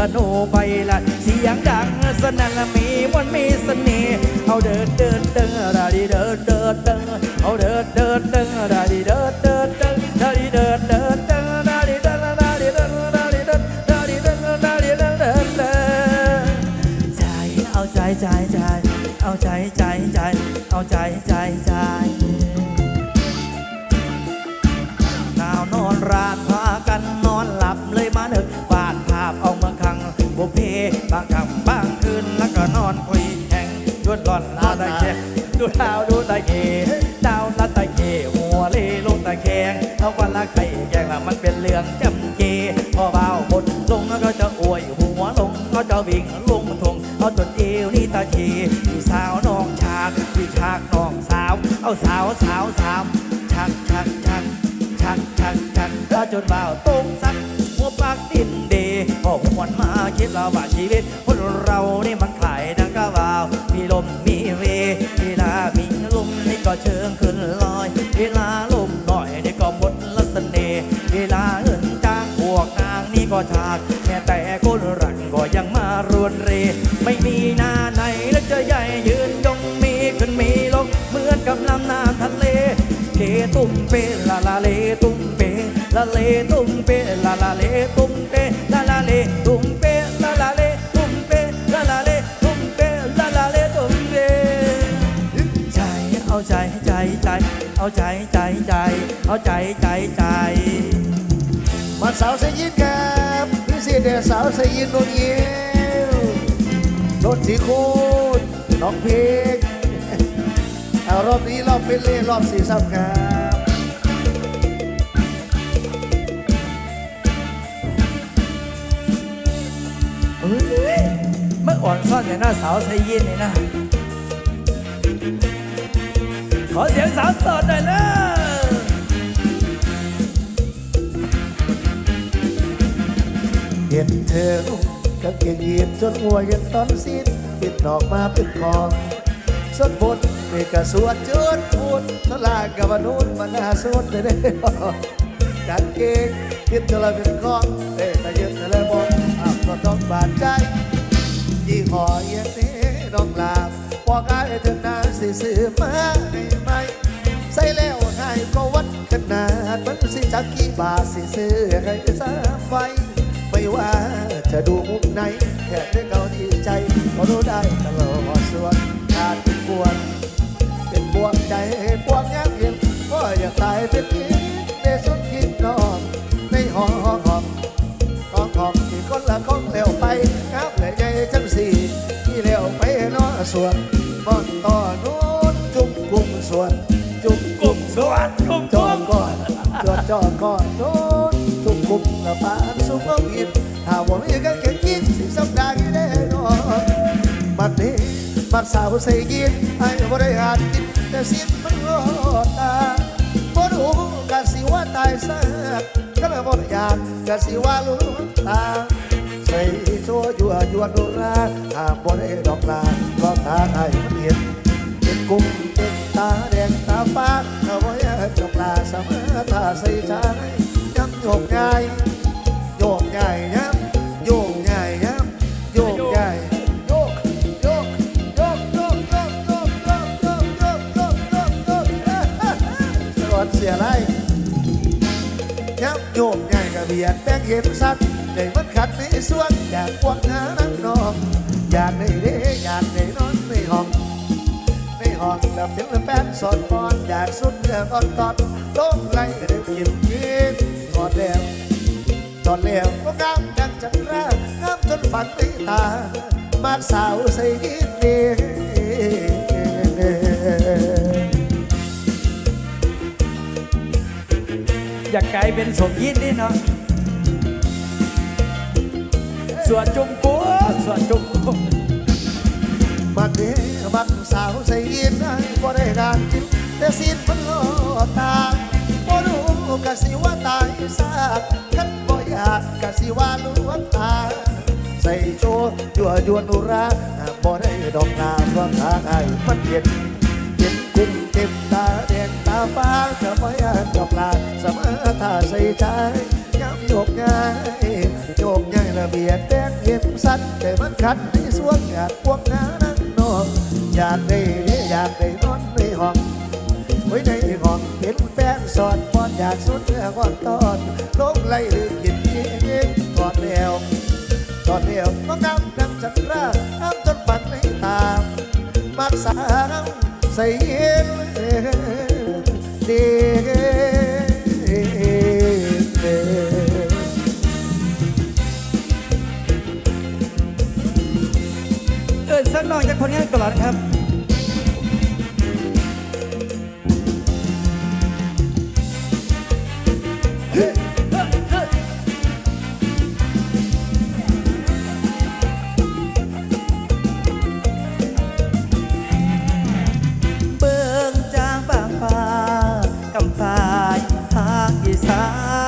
ธนูไปละเสียงดังสนั่นละมีมนมีเสน่ห์เอาเดินเดินเดินราดีเดินเดินเดินเอาเดินเดินเดินราดีเดิน ดูดาวดูตะเกดาวละตะเกหัวเลลงตะแคงเอาวันละไข่แกงมันเป็นเรื่องจำเจพอเบาบนลงก็จะอวยหัวลงก็จะวิ่งลงทงเอาจนเอวนี่ตะเกพี่สาวน้องฉากพี่ฉากน้องสาว เอาสาวสาวสาวชักชักชักชักชักชักถ้าจนบ่าตุ้งสักหัวปากดินเดพอหวนมาคิดเราว่าชีวิตคนเรานี่มันขาย เชิงขึ้นลอย เวลาลมหน่อยนี่ก็หมดลัสเน่ห์เวลาเอินจ้างพวกนางนี่ก็ฉากแม้แต่คนรักก็ยังมารวนเร ไม่มีหน้าไหนแล้วจะใหญ่ยืนยงมีขึ้นมีลงเหมือนกับลำน้ำทะเลเลตุ้มเปลาลาเลตุ้มเปลาเลตุ้มเปลาลาเลตุ้มเปลาลาเลตุ้ม เอาใจใจใจ เอาใจใจใจมันสาวสยินครับพี่สิเดสาวสยินโดนเยี่ยวโดนสีคูณน้องเพลงเอารอบนี้รอบเป็นเล่รอบสี่ซ้ำครับเอ้ยเมื่ออ่อนซ่อนอย่างหน้าสาวไซยินนี่นะ อเสียงสาวโสดหน่อยนะเห็นเธอกางเกงยีนจนหัวยันตอนสิ้นปิดดอกมาเป็นคองสดบนเมกะสวดจนพูดสลากับมนุษย์มันน่าสวดเลยเด้อกางเกงคิดจะละเป็นคองเด้แต่ยืนแต่ละบนอ้าวก็ต้องบาดใจยี่ห้อเย็นนี้น้องลา บอกายถึงนาสิซื้อมาให้ไหมใส่แล้วให้ก็วัดขนาดมันสิจักกี่บาทสิซื้อให้สาไฟไม่ว่าจะดูมุมไหนแค่ กุ้งละปานสุกเอาอินถ้าว่ามีกันแค่กินสิสัปดาห์แน่นอนบัดนี้บัดสาวใส่ยินไอ้บริหารกินแต่สิ้นมันรอตาบ่รู้กะสิว่าตายซากก็เลยบ่อยากกะสิว่าลูกตาใส่โชยัวยัวโนราหากบ่ได้ดอกลาก็ตาไอ้มันเห็นเป็นกุ้งเป็นตาแดงตาฟ้าเอยาไว้จงลาสมอตาใส่ใจย้ำโยกใหญ่โย เย็นสัตว์ในมันขัดในส่วนอยากกวางหานังนองอยากในเด้อยากในนอนในห้องในห้องแบบเสียงแป้นสอนปอนอยากสุดเรื่องอ่อนตอนลงไหลได้ยินกินกอดแล้วตอนแล้วก็งามดังจันทรางามจนฝันในตา มากสาวใส่ยินดีอยากกลายเป็นสมยินนี่เนาะ ส่วนจุ่มกัวส่วนจุ่มกัวบัดนี้บัดสาวใส่ยินได้บ่ได้การกินแต่สิ้นมันโลตาบ่รู้กะสิว่าตายซากคันบ่อยากกะสิว่าลวงตาใส่โชว์ยั่วยวนอุราบ่ได้ดอกนาเพราะทางไอ้มันเย็นเย็นกุ้งเต็มตาแดงตาฟ้าจะไม่อยากดอกลาเสมอถ้าใส่ใจย้ำโยกง่ายโยกง่ายละ ระเบียดแดงเห็บสันแต่มันขัดในสวงอยากพวกงานั่งนอนอยากได้อยากได้นอนในห้องไว้ในห้องเห็นแป้งสอดพอนอยากสุดเนื้อก่อนตอนลงไล่ลืมกินเองก่อดแล้วตอนเดียวต้องนำดังจันทราน้ำจนปันในตามมักสาวใส่เย็นเดเอินสักน้องจากคนงานตลอดครับเบิ่งจางบางฟ้ากำปายทางอีสาน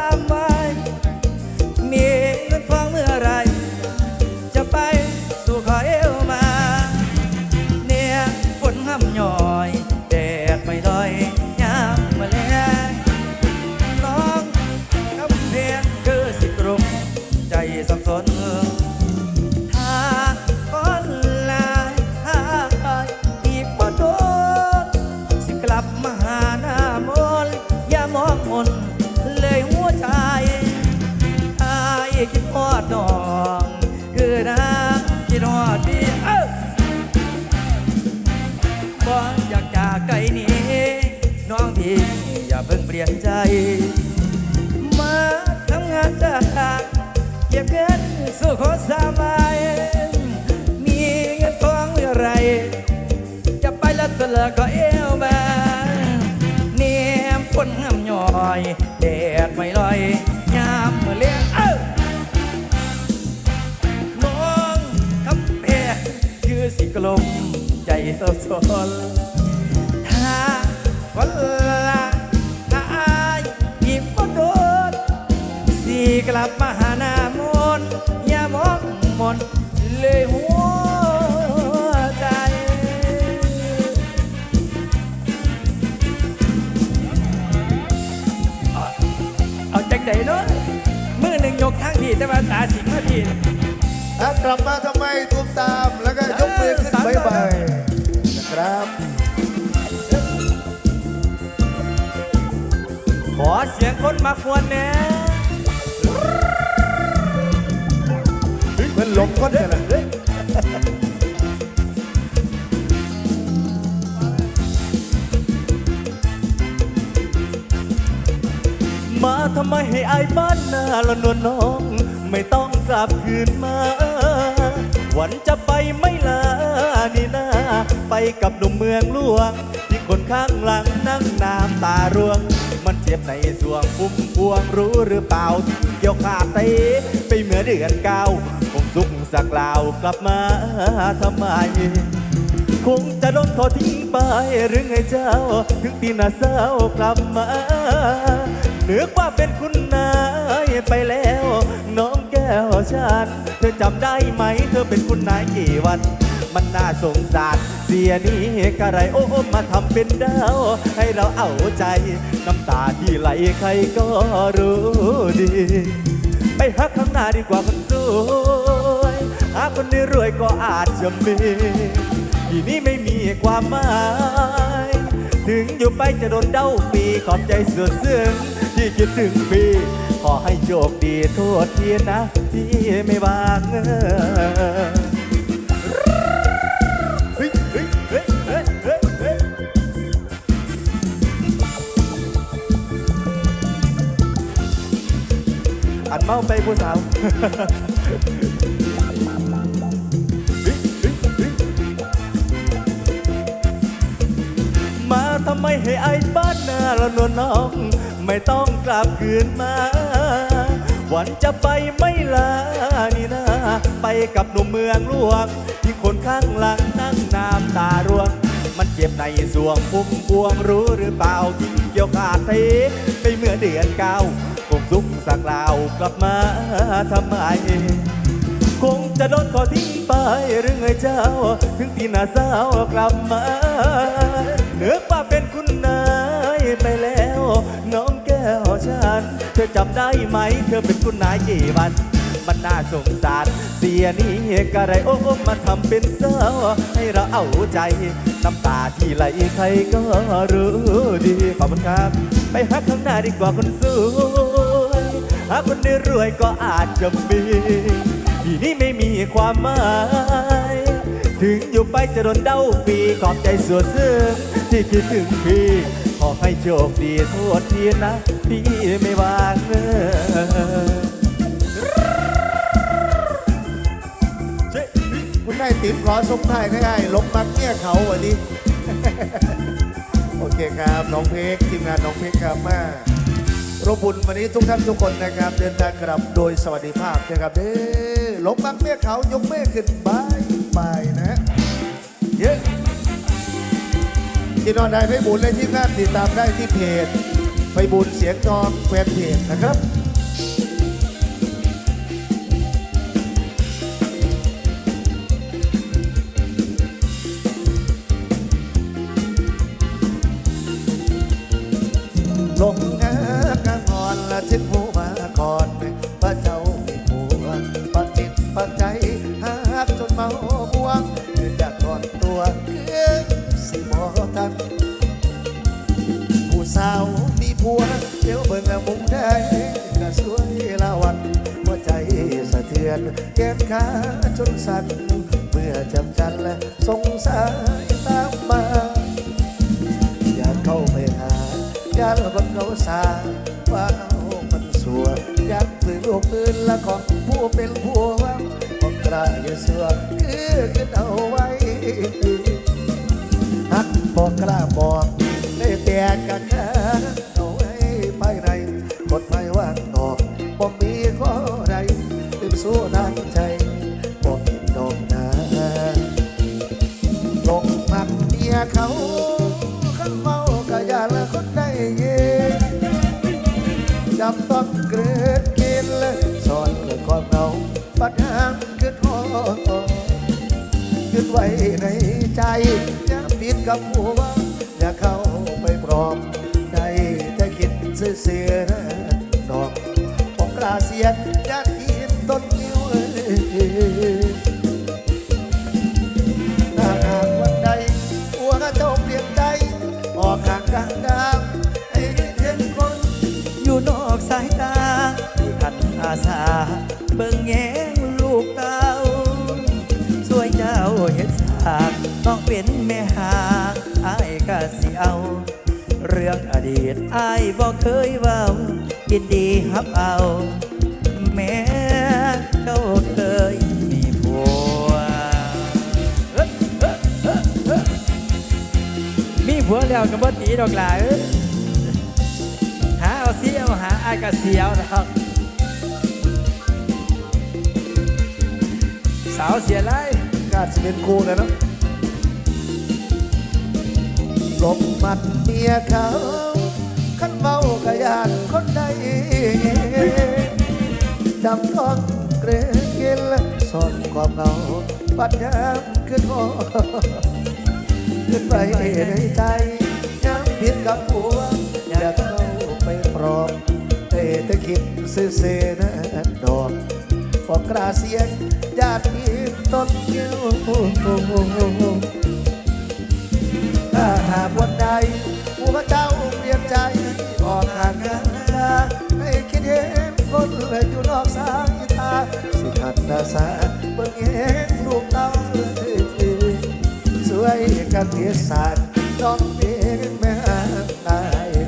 สู่ ขอสบายมีเงินทองเมื่อไร จะไปแล้วจะเลิกก็เอวมาเนียมฝนห้ำย่อยแดดไม่ลอยยามเมื่อเลี้ยงเอ้าน้องคำเพคือสิกลมใจสดสน ลับมาทำไมตุ้มตาม แล้วก็ยกมือขึ้นเออสามบายบายนะครับ ขอเสียงคนมาควนแน่เหมือนหลงก้นเนี่ยแหละมาทำไมให้อายบ้านหน้าละนวลน้อง ไม่ต้องกลับคืนมา วันจะไปไม่ลานี่นาไปกับหนุ่มเมืองหลวง ที่คนข้างหลังนั่งน้ำตาร่วง มันเจ็บในสวงพุ่มพวงรู้หรือเปล่าที่เกี่ยวขาดเตไปเหมือนเดือนเก้าคงสุกสักลาวกลับมาทำไมคงจะโดนทอดทิ้งไปหรือไงเจ้า ถึงตีน้าเศร้ากลับมาเนือกว่าเป็นคุณนายไปแล้ว แก้วฉันเธอจำได้ไหม เธอเป็นคุณนายกี่วัน มันน่าสงสารเสียนี้กะไรโอ้มาทำเป็นดาว ให้เราเอาใจ น้ำตาที่ไหลใครก็รู้ดี ไปหักข้างหน้าดีกว่าคนสวยหาคนนี้รวยก็อาจจะมีที่นี่ไม่มีความหมายถึงอยู่ไปจะโดนเด้าปีขอบใจสุดซึ้งที่คิดถึงพี่ ขอให้โชคดีโทษทีนะที่ไม่วางเงออันเมาไปผู้สาวมาทำไมให้ไอ้บ้านนาละนวลน้อง ไม่ต้องกลับคืนมา วันจะไปไม่ลานี่นะไปกับหนุ่มเมืองหลวง ที่คนข้างหลังนั่งน้ำตาร่วง มันเจ็บในสวงพุ่มพวงรู้หรือเปล่าที่เกี่ยวขาดเทไปเมื่อเดือนเก้าคงสุกสักลาวกลับมาทำไมคงจะโดนขอทิ้งไปหรือไงเจ้า ถึงที่หน้าสาวกลับมาเนื้อป่าเป็นคุณนายไปแล้วน้อง น เธอจำได้ไหม เธอเป็นคุณนายกี่วัน มันน่าสงสาร เสียนี่กะไรโอ้มาทำเป็นเศร้าให้เราเอาใจ น้ำตาที่ไหลใครก็รู้ดี ขอบคุณครับ ไปหาข้างหน้าดีกว่าคนสวยหาคนได้รวยก็อาจจะมีที่นี่ไม่มีความหมายถึงอยู่ไปจะโดนเด้าปีขอบใจสวนซึ้งที่คิดถึงพี่ ขอให้โชคดีโทษทีนะ พี่ไม่วางเงินคุณนายติ๋มขอส่งท้ายง่ายๆลงมักเนี่ยเขาวันนี้ โอเคครับ น้องเพกทีมงานน้องเพกครับมาโรบบุญวันนี้ทุกท่านทุกคนนะครับ เดินทางกลับโดยสวัสดิภาพนะครับเด้อลงมักเนี่ยเขายกเมฆขึ้นบายบายนะเยอะ ที่นอนได้ไปบุญและที่งานติดตามได้ที่เพจไปบุญเสียงทองแฟนเพจนะครับ สาวมีผัวเดี๋ยวเบิ่งละมุมได้ก็สวยละวันหัวใจสะเทือนแขนขาจนสั่นเมื่อจำจันและสงสายตามมา อยากเข้าไปหาอยากคนเขาสาว่าเอามันสัวอยากปืนลูกปืนละของผู้เป็นผัวบอกกล้าอย่าเสือคือขึ้นเอาไว้ฮักบอกกล้าบอก ได้แต่กันแค่เอาไว้ไปไหนกดไม่ว่างดอกบอกมีข้อใดลืมสู้ทางใจบอกดอกนาลงมันเมียเขาขันเมากะยาละคนได้เย็นจำต้องเกลือกินเลยสอนเกิดความเหงาปัญหาขึ้นหอยึดไว้ในใจอย่าปิดกับหัวอย่าเข้า ไปปลอมได้แต่คิดเสื่อๆนะดอกผมกล้าเสียดอยากกินต้นนิ้วถ้าหากวันใดหัวเจ้าเปลี่ยนใจออกข้างกลางดาวให้เห็นคนอยู่นอกสายตาที่ขันอาสาเบิ่งแย้งลูกเต้าสวยเจ้าเห็ดสากต้องเป็นแม่หางอายก็สิเอา รื่องอดีตอายบอกเคยเว้ายินดีฮับเอา แม้เจ้าเคยมีผัว มีผัวแล้วก็บ่ตีดอกหลายหาเอาเสียวหาอายก็เสียวนะครับสาวเสียไรกาดสิเป็นครูนะเนาะ ลบมัดเมียเขาขันเมากะยานคนใดจำต้องเกรเกลสอนความเหงาปัญญาขึ้นหอขึ้นไปในใจยังผิดกับหัวอยากเข้าไปปลอบแต่แต่คิดซื่อๆนะดอกบอกกล้าเสียงญาติต้นเกี้ยว ถ้าหากวันใดหัวเจ้าเปลี่ยนใจออกห่างกันให้คิดเห็นคนเลยอยู่นอกสายตาสิขัดตาสาเบิ่งเห็นลูกเต้าสวยกันเทียสานต้องเป็นแม่ตา